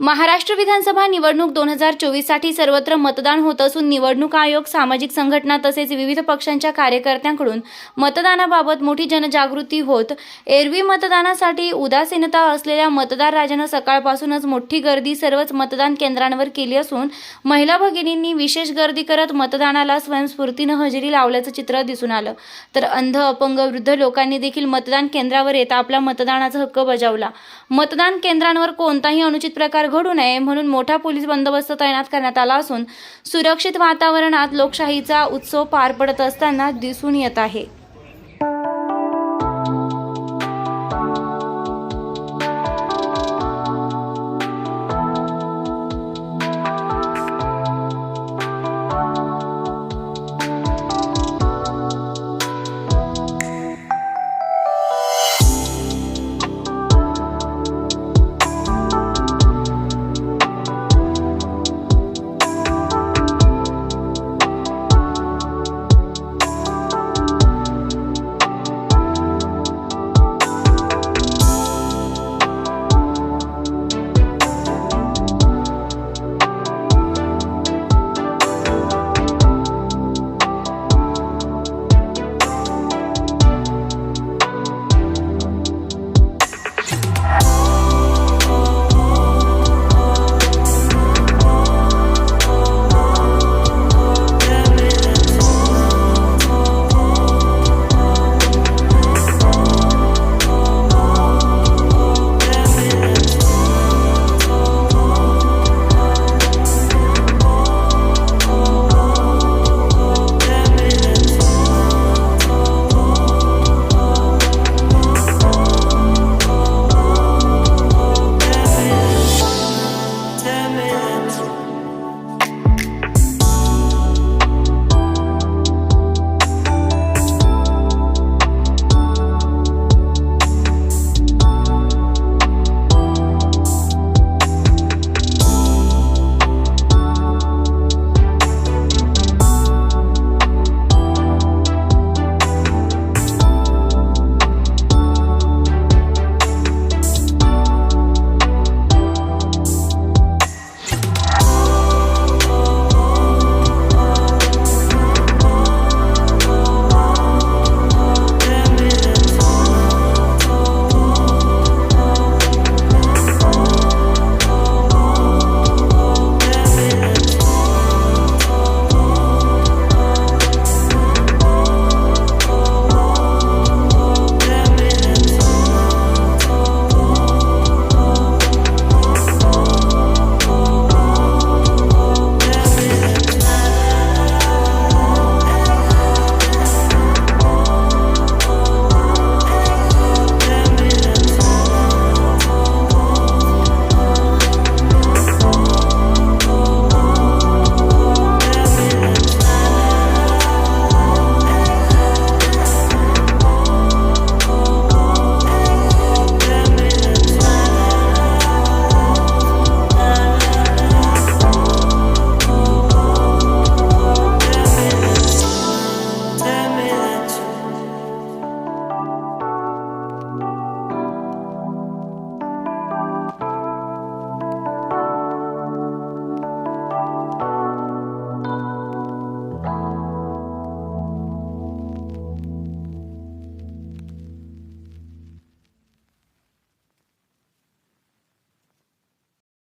महाराष्ट्र विधानसभा निवडणूक दोन हजार चोवीससाठी सर्वत्र मतदान होत असून निवडणूक आयोग सामाजिक संघटना तसेच विविध पक्षांच्या कार्यकर्त्यांकडून मतदानाबाबत मोठी जनजागृती होत. एरवी मतदानासाठी उदासीनता असलेल्या मतदार राजानं सकाळपासूनच मोठी गर्दी सर्वच मतदान केंद्रांवर केली असून महिला भगिनींनी विशेष गर्दी करत मतदानाला स्वयंस्फूर्तीनं हजेरी लावल्याचं चित्र दिसून आलं. तर अंध अपंग वृद्ध लोकांनी देखील मतदान केंद्रावर येता आपला मतदानाचा हक्क बजावला. मतदान केंद्रांवर कोणताही अनुचित प्रकार घडू नये म्हणून मोठा पोलीस बंदोबस्त तैनात करण्यात आला असून सुरक्षित वातावरणात लोकशाहीचा उत्सव पार पडत असताना दिसून येत आहे.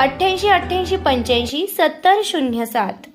अठ्ठ्याऐंशी अठ्ठ्याऐंशी पंच्याऐंशी सत्तर शून्य सात.